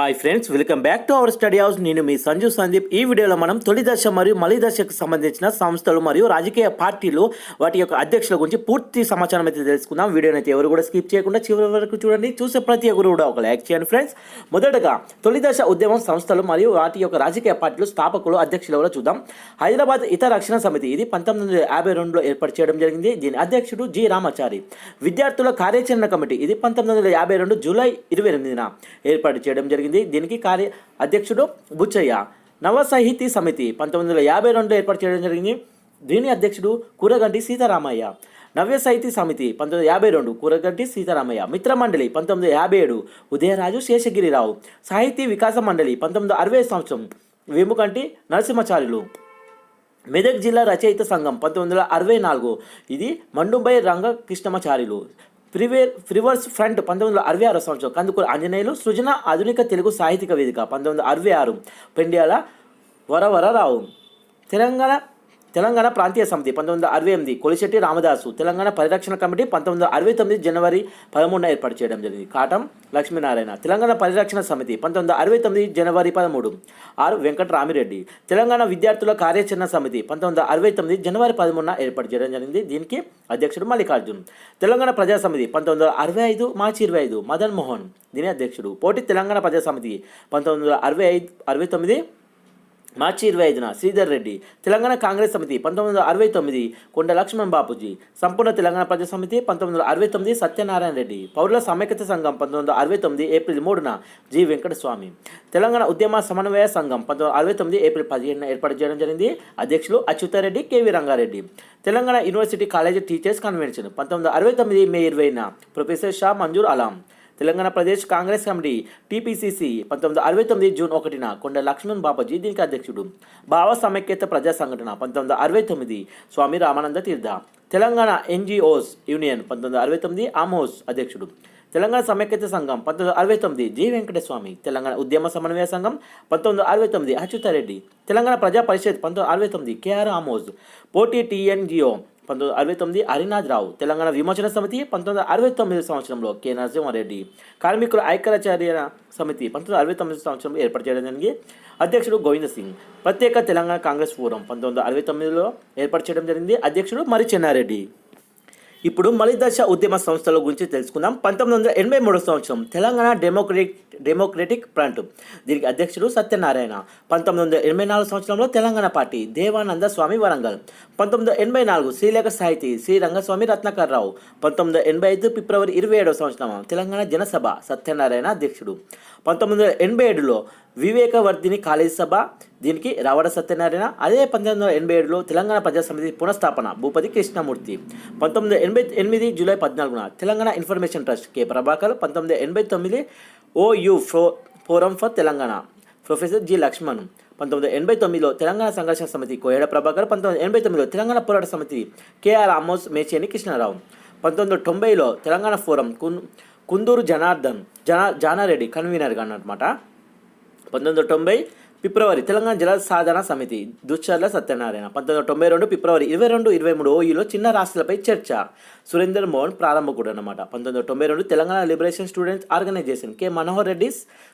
Hi friends welcome back to our study house నేను మీ సంజు సందీప్. ఈ వీడియోలో మనం తొలి దశ మరియు మలి దశకు సంబంధించిన సంస్థలు మరియు రాజకీయ పార్టీలు వాటి యొక్క అధ్యక్షుల గురించి పూర్తి సమాచారం అయితే తెలుసుకుందాం. వీడియోని అయితే ఎవరు కూడా స్కిప్ చేయకుండా చివరి వరకు చూడండి. చూసే ప్రతి ఒక్కరు కూడా ఒక లైక్ చేయండి ఫ్రెండ్స్ మొదటగా తొలి దశ ఉద్యమం సంస్థలు మరియు వాటి యొక్క రాజకీయ పార్టీలు స్థాపకులు అధ్యక్షులు కూడా చూద్దాం. హైదరాబాద్ ఇతర రక్షణ సమితి ఇది పంతొమ్మిది వందల యాభై రెండులో ఏర్పాటు చేయడం జరిగింది. దీని అధ్యక్షుడు జి రామాచారి. విద్యార్థుల కార్యాచరణ కమిటీ ఇది పంతొమ్మిది వందల యాభై రెండు జూలై ఇరవై ఎనిమిదిన ఏర్పాటు చేయడం జరిగింది. దీనికి కార్య అధ్యక్షుడు బుచ్చయ్య. నవ సాహితీ సమితి పంతొమ్మిది వందల యాభై రెండులో ఏర్పాటు చేయడం జరిగింది. దీని అధ్యక్షుడు కూరగంటి సీతారామయ్య. నవ్య సాహితీ సమితి పంతొమ్మిది యాభై రెండు కూరగంటి సీతారామయ్య. మిత్ర మండలి పంతొమ్మిది యాభై ఏడు ఉదయరాజు శేషగిరిరావు. సాహితీ వికాస మండలి పంతొమ్మిది వందల అరవై సంవత్సరం వేముకంటి నరసింహాచార్యులు. మెదక్ జిల్లా రచయిత సంఘం పంతొమ్మిది వందల అరవై నాలుగు. ఇది మండుబై రంగ కృష్ణమాచార్యులు ఫ్రివేర్ ఫ్రివర్స్ ఫ్రంట్ పంతొమ్మిది వందల అరవై ఆరో సంవత్సరం. కందుకూరు ఆంజనేయులు సృజన ఆధునిక తెలుగు సాహిత్యక వేదిక పంతొమ్మిది వందల అరవై ఆరు. పెండ్యాల వరవరరావు. తెలంగాణ తెలంగాణ ప్రాంతీయ సమితి పంతొమ్మిది వందల అరవై ఎనిమిది కొలిశెట్టి రామదాసు తెలంగాణ పరిరక్షణ కమిటీ పంతొమ్మిది వందల అరవై తొమ్మిది జనవరి పదమూడున ఏర్పాటు చేయడం జరిగింది. కాటం లక్ష్మీనారాయణ తెలంగాణ పరిరక్షణ సమితి పంతొమ్మిది వందల అరవై తొమ్మిది జనవరి పదమూడు. ఆర్ వెంకటరామిరెడ్డి తెలంగాణ విద్యార్థుల కార్యాచరణ సమితి పంతొమ్మిది వందల అరవై తొమ్మిది జనవరి పదమూడున ఏర్పాటు చేయడం జరిగింది. దీనికి అధ్యక్షుడు మల్లికార్జున్. తెలంగాణ ప్రజా సమితి పంతొమ్మిది వందల అరవై ఐదు మార్చి ఇరవై ఐదు మదన్ మోహన్. దీని అధ్యక్షుడు. పోటీ తెలంగాణ ప్రజా సమితి పంతొమ్మిది వందల అరవై ఐదు అరవై తొమ్మిది మార్చి ఇరవై ఐదున శ్రీధర్ రెడ్డి తెలంగాణ కాంగ్రెస్ సమితి పంతొమ్మిది వందల అరవై తొమ్మిది కొండ లక్ష్మణ్ బాపూజీ సంపూర్ణ తెలంగాణ ప్రజా సమితి పంతొమ్మిది వందల అరవై తొమ్మిది సత్యనారాయణ రెడ్డి పౌరుల సమైక్యత సంఘం పంతొమ్మిది వందల అరవై తొమ్మిది ఏప్రిల్ మూడున జి. వెంకటస్వామి తెలంగాణ ఉద్యమ సమన్వయ సంఘం పంతొమ్మిది వందల అరవై తొమ్మిది ఏప్రిల్ పదిహేడున ఏర్పాటు చేయడం జరిగింది. అధ్యక్షులు Achyuta Reddy KV Ranga Reddy Telangana university college teachers convention పంతొమ్మిది వందల అరవై తొమ్మిది మే ఇరవైన professor Shah Manzoor Alam Telangana Pradesh Congress committee TPCC పంతొమ్మిది అరవై తొమ్మిది జూన్ ఒకటిన కొండ లక్ష్మణ్ బాబాజీ దీనికి అధ్యక్షుడు. భావ సమైక్యత ప్రజా సంఘటన పంతొమ్మిది అరవై తొమ్మిది స్వామి రామానంద తీర్థ. తెలంగాణ ఎన్జిఓస్ యూనియన్ పంతొమ్మిది అరవై తొమ్మిది ఆమోస్ అధ్యక్షుడు. తెలంగాణ సమైక్యత సంఘం పంతొమ్మిది అరవై తొమ్మిది జి వెంకటస్వామి. తెలంగాణ ఉద్యమ సమన్వయ సంఘం పంతొమ్మిది అరవై తొమ్మిది అచ్యుతారెడ్డి. తెలంగాణ ప్రజా పరిషత్ పంతొమ్మిది అరవై తొమ్మిది కేఆర్ ఆమోజ్ పోటీ టీఎన్జిఓ పంతొమ్మిది అరవై తొమ్మిది హరినాథ్ రావు తెలంగాణ విమోచన సమితి పంతొమ్మిది అరవై తొమ్మిది సంవత్సరంలో కె నరసింహారెడ్డి కార్మికుల ఐక్యరాచార్య సమితి పంతొమ్మిది అరవై తొమ్మిది సంవత్సరంలో ఏర్పాటు చేయడం జరిగింది. అధ్యక్షుడు గోవింద సింగ్ ప్రత్యేక తెలంగాణ కాంగ్రెస్ ఫోరం పంతొమ్మిది అరవై తొమ్మిదిలో ఏర్పాటు చేయడం జరిగింది. అధ్యక్షుడు మరి చెన్నారెడ్డి. ఇప్పుడు మలిదశ ఉద్యమ సంస్థల గురించి తెలుసుకుందాం. పంతొమ్మిది వందల ఎనభై మూడో సంవత్సరం తెలంగాణ డెమోక్రటిక్ డెమోక్రటిక్ ఫ్రంట్. దీనికి అధ్యక్షుడు సత్యనారాయణ. పంతొమ్మిది వందల ఎనభై నాలుగు సంవత్సరంలో తెలంగాణ పార్టీ దేవానంద స్వామి వరంగల్. పంతొమ్మిది వందల ఎనభై నాలుగు శ్రీలేఖ సాహితీ శ్రీ రంగస్వామి రత్నాకర్ రావు పంతొమ్మిది వందల ఎనభై ఐదు ఫిబ్రవరి ఇరవై ఏడవ సంవత్సరం తెలంగాణ జనసభ సత్యనారాయణ అధ్యక్షుడు. పంతొమ్మిది వందల ఎనభై ఏడులో వివేకవర్ధిని కాలేజీ సభ దీనికి రావడ సత్యనారాయణ అదే పంతొమ్మిది వందల ఎనభై ఏడులో తెలంగాణ ప్రజాసమితి పునఃస్థాపన భూపతి కృష్ణమూర్తి. పంతొమ్మిది వందల ఎనభై ఎనిమిది జూలై పద్నాలుగున Telangana information trust K. Prabhakar పంతొమ్మిది వందల ఎనభై తొమ్మిది ఓయు ఫో. Forum for Telangana professor G. Lakshman. పంతొమ్మిది వందల ఎనభై తొమ్మిదిలో తెలంగాణ సంఘర్షణ సమితి కోయడ ప్రభాకర్ పంతొమ్మిది వందల ఎనభై తొమ్మిదిలో తెలంగాణ పోరాట సమితి కేఆర్ ఆమోస్ మేచేని కృష్ణారావు. పంతొమ్మిది వందల తొంభైలో తెలంగాణ ఫోరం కున్ కుందూరు జనార్దన్ జనా జానారెడ్డి కన్వీనర్గా అన్నమాట పంతొమ్మిది వందల తొంభై ఫిబ్రవరి తెలంగాణ జల సాధన సమితి దుశ్చర్ల సత్యనారాయణ. పంతొమ్మిది వందల తొంభై రెండు ఫిబ్రవరి ఇరవై రెండు ఇరవై మూడు ఓయూలో చిన్న రాష్ట్రాలపై చర్చ. సురేందర్ మోహన్ ప్రారంభకుడు అనమాట పంతొమ్మిది వందల తొంభై రెండు Telangana liberation students organisation K Manohar Reddy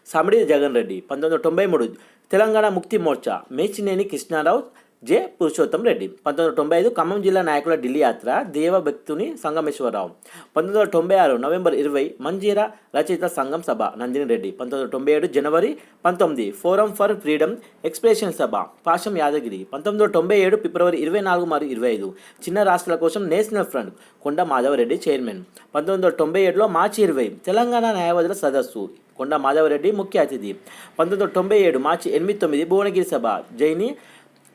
Samidi Jagan Reddy పంతొమ్మిది వందల తొంభై మూడు తెలంగాణ ముక్తి మోర్చా మేచినేని కృష్ణారావు జె. పురుషోత్తం రెడ్డి. పంతొమ్మిది వందల తొంభై ఐదు ఖమ్మం జిల్లా నాయకుల ఢిల్లీ యాత్ర దేవభక్తుని సంగమేశ్వరరావు. పంతొమ్మిది వందల తొంభై ఆరు నవంబర్ ఇరవై మంజీర రచయిత సంఘం సభ నందిని రెడ్డి. పంతొమ్మిది వందల తొంభై ఏడు జనవరి పంతొమ్మిది ఫోరం ఫర్ ఫ్రీడమ్ ఎక్స్ప్రెషన్ సభ పాషం యాదగిరి. పంతొమ్మిది వందల తొంభై ఏడు ఫిబ్రవరి ఇరవై నాలుగు మరియు ఇరవై ఐదు చిన్న రాష్ట్రాల కోసం నేషనల్ ఫ్రంట్ కొండ మాధవరెడ్డి చైర్మన్. పంతొమ్మిది వందల తొంభై ఏడులో మార్చి ఇరవై తెలంగాణ న్యాయవాదుల సదస్సు కొండ మాధవరెడ్డి ముఖ్య అతిథి. పంతొమ్మిది వందల తొంభై ఏడు మార్చి ఎనిమిది తొమ్మిది భువనగిరి సభ జైని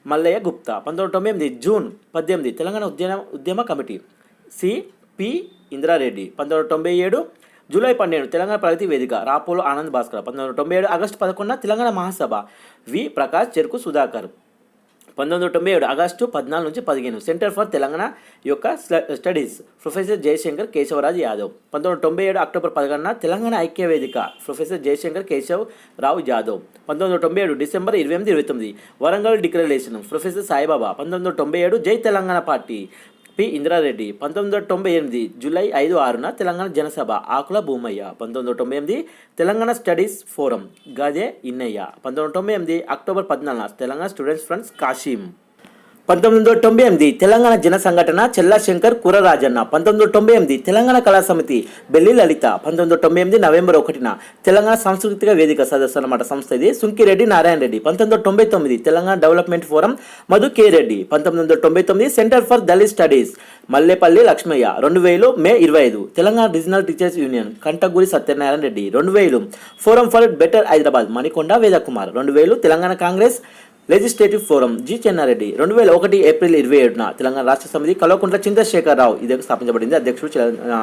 మల్లయ్య గుప్తా పంతొమ్మిది తొంభై ఎనిమిది జూన్ పద్దెనిమిది తెలంగాణ ఉద్యమ ఉద్యమ కమిటీ. సిపి ఇందిరారెడ్డి పంతొమ్మిది తొంభై ఏడు జూలై పన్నెండు తెలంగాణ ప్రగతి వేదిక రాపోలు ఆనంద్ భాస్కర్ పంతొమ్మిది తొంభై ఏడు ఆగస్టు పదకొండున తెలంగాణ మహాసభ. వి. ప్రకాష్ చెరుకు సుధాకర్. పంతొమ్మిది వందల తొంభై ఏడు ఆగస్టు పద్నాలుగు నుంచి పదిహేను. సెంటర్ ఫర్ తెలంగాణ యొక్క స్టడీస్ ప్రొఫెసర్ జయశంకర్ కేశవరాజ్ యాదవ్. పంతొమ్మిది వందల తొంభై ఏడు అక్టోబర్ పదకొండున తెలంగాణ ఐక్య వేదిక ప్రొఫెసర్ జయశంకర్ కేశవ్ రావు యాదవ్. పంతొమ్మిది వందల తొంభై ఏడు డిసెంబర్ ఇరవై ఎనిమిది ఇరవై తొమ్మిది వరంగల్ డిక్లరేషన్ ప్రొఫెసర్ సాయిబాబా. పంతొమ్మిది వందల తొంభై ఏడు జై తెలంగాణ పార్టీ పి. ఇందిరారెడ్డి. పంతొమ్మిది వందల తొంభై ఎనిమిది జూలై ఐదు ఆరున తెలంగాణ జనసభ ఆకుల భూమయ్య. పంతొమ్మిది వందల తొంభై ఎనిమిది తెలంగాణ స్టడీస్ ఫోరం గదే ఇన్నయ్య. పంతొమ్మిది వందల తొంభై ఎనిమిది అక్టోబర్ పద్నాలుగున తెలంగాణ స్టూడెంట్స్ ఫ్రెండ్స్ కాశీం పంతొమ్మిది వందల తొంభై ఎనిమిది తెలంగాణ జన సంఘటన చెల్లా శంకర్ పంతొమ్మిది వందల తొంభై ఎనిమిది తెలంగాణ కళా సమితి బెల్లి లలిత. పంతొమ్మిది వందల తొంభై ఎనిమిది నవంబర్ ఒకటిన తెలంగాణ సాంస్కృతిక వేదిక సదస్సు అన్నమాట సంస్థ ఇది. సుంకిరెడ్డి నారాయణ రెడ్డి. పంతొమ్మిది వందల తొంభై తొమ్మిది Telangana development forum Madhu K Reddy. పంతొమ్మిది వందల తొంభై తొమ్మిది centre for Dalit studies Mallepalli Laxmaiah. రెండు వేలు మే ఇరవై ఐదు Telangana regional teachers union Kantaguri Satyanarayana Reddy. రెండు వేలు forum for better Hyderabad Manikonda Vedakumar. రెండు వేలు Telangana Congress legislative forum G. Chenna Reddy రెండు వేల ఒకటి ఏప్రిల్ ఇరవై ఏడున తెలంగాణ రాష్ట్ర సమితి కల్వకుంట్ల చంద్రశేఖరరావు ఇది స్థాపించబడింది అధ్యక్షుడు చ- ఆ,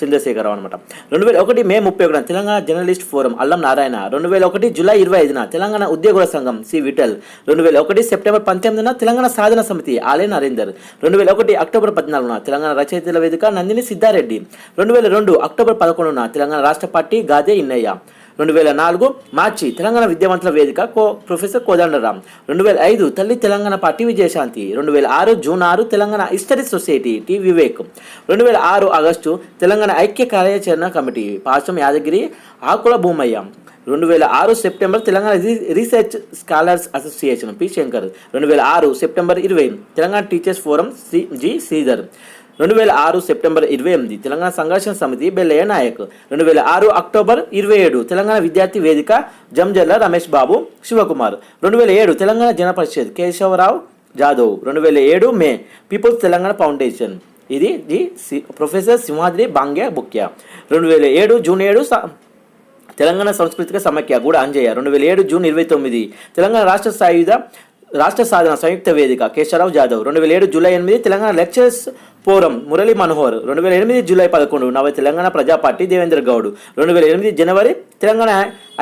చంద్రశేఖరరావు అనమాట రెండు వేల ఒకటి మే ముప్పై ఒకటిన తెలంగాణ జర్నలిస్ట్ ఫోరం అల్లం నారాయణ రెండు వేల ఒకటి జూలై ఇరవై ఐదున తెలంగాణ ఉద్యోగుల సంఘం సి. విఠల్ రెండు వేల ఒకటి సెప్టెంబర్ పంతొమ్మిదిన తెలంగాణ సాధన సమితి ఆలయ నరేందర్ రెండు వేల ఒకటి అక్టోబర్ పద్నాలుగున తెలంగాణ రచయితల వేదిక నందిని సిద్ధారెడ్డి రెండు వేల రెండు అక్టోబర్ పదకొండున తెలంగాణ రాష్ట్ర పార్టీ గాదే ఇన్నయ్య రెండు వేల నాలుగు మార్చి తెలంగాణ విద్యావంతుల వేదిక కో ప్రొఫెసర్ కోదండరాం రెండు వేల ఐదు తల్లి తెలంగాణ పార్టీ విజయశాంతి. రెండు వేల ఆరు జూన్ ఆరు Telangana history society T Vivek. రెండు వేల ఆరు ఆగస్టు తెలంగాణ ఐక్య కార్యాచరణ కమిటీ పాశం యాదగిరి ఆకుల భూమయ్య. రెండు వేల ఆరు September Telangana research scholars association P Shankar. రెండు వేల ఆరు సెప్టెంబర్ ఇరవై Telangana teachers forum C G Sridhar. రెండు వేల ఆరు సెప్టెంబర్ ఇరవై ఎనిమిది తెలంగాణ సంఘర్షణ సమితి బెల్లయ్య నాయక్. రెండు వేల ఆరు అక్టోబర్ ఇరవై ఏడు తెలంగాణ విద్యార్థి వేదిక జంజల్ల రమేష్ బాబు శివకుమార్. రెండు వేల ఏడు తెలంగాణ జన పరిషత్ కేశవరావు జాదవ్. రెండు వేల ఏడు మే పీపుల్స్ తెలంగాణ ఫౌండేషన్. ఇది ది సి ప్రొఫెసర్ సింహాద్రి బాంగ్య బుక్య. రెండు వేల ఏడు జూన్ ఏడు తెలంగాణ సాంస్కృతిక సమాఖ్య కూడా అంజయ్య రెండు వేల ఏడు జూన్ ఇరవై తొమ్మిది తెలంగాణ రాష్ట్ర సాయుధ రాష్ట్ర సాధన సంయుక్త వేదిక కేశవరావు జాదవ్. రెండు వేల ఏడు జూలై ఎనిమిది తెలంగాణ లెక్చర్స్ పోరం మురళి మనోహర్. రెండు వేల ఎనిమిది జూలై పదకొండు నవ తెలంగాణ ప్రజా పార్టీ దేవేంద్ర గౌడ్. రెండు వేల ఎనిమిది జనవరి తెలంగాణ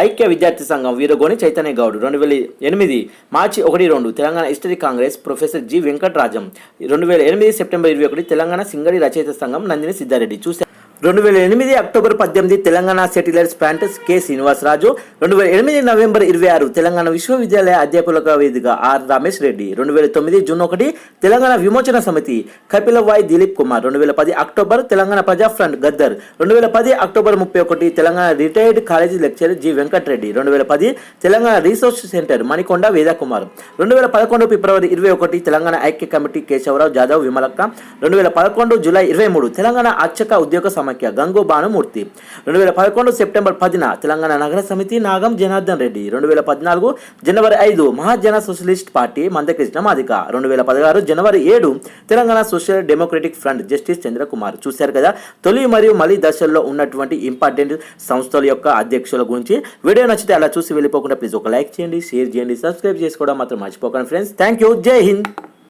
ఐక్య విద్యార్థి సంఘం వీరగోని చైతన్య గౌడ్. రెండు వేల ఎనిమిది మార్చి ఒకటి రెండు Telangana history Congress professor G Venkatarajam. రెండు వేల ఎనిమిది సెప్టెంబర్ ఇరవై ఒకటి తెలంగాణ సింగడి రచయిత సంఘం నందిని సిద్ధారెడ్డి. చూశారు? రెండు వేల ఎనిమిది అక్టోబర్ పద్దెనిమిది తెలంగాణ సెటిలర్స్ ప్యాంటస్ కె శ్రీనివాసరాజు రెండు వేల ఎనిమిది నవంబర్ ఇరవై ఆరు తెలంగాణ విశ్వవిద్యాలయ అధ్యాపకుల వేదిక ఆర్ రమేష్ రెడ్డి రెండు వేల తొమ్మిది జూన్ ఒకటి తెలంగాణ విమోచన సమితి కపిలవాయ్ దిలీప్ కుమార్ రెండు వేల పది అక్టోబర్ తెలంగాణ ప్రజా ఫ్రంట్ గద్దర్ రెండు వేల పది అక్టోబర్ ముప్పై ఒకటి Telangana retired college lecturer G Venkata Reddy రెండు వేల పది తెలంగాణ రీసోర్స్ సెంటర్ మణికొండ వేదకుమార్ రెండు వేల పదకొండు ఫిబ్రవరి ఇరవై ఒకటి తెలంగాణ ఐక్య కమిటీ కేశవరావు జాదవ్ విమలక్క రెండు వేల పదకొండు జూలై ఇరవై మూడు తెలంగాణ అర్చక ఉద్యోగ సమాఖ్య గంగు భానుమూర్తి రెండు వేల పదకొండు సెప్టెంబర్ పదిన తెలంగాణ నగర సమితి నాగం జనార్దన్ రెడ్డి. రెండు వేల పద్నాలుగు జనవరి ఐదు మహాజన సోషలిస్ట్ పార్టీ మందకృష్ణ మాదిక. రెండు వేల పదహారు జనవరి ఏడు Telangana social democratic front justice Chandrakumar. చూశారు కదా తొలి మరియు మలి దశల్లో ఉన్నటువంటి ఇంపార్టెంట్ సంస్థల యొక్క అధ్యక్షుల గురించి. వీడియో నచ్చితే అలా చూసి వెళ్ళిపోకుండా ప్లీజ్ ఒక లైక్ చేయండి షేర్ చేయండి సబ్స్క్రైబ్ చేసుకోవడం మాత్రం మర్చిపోకండి ఫ్రెండ్స్. థ్యాంక్ యూ జై హింద్.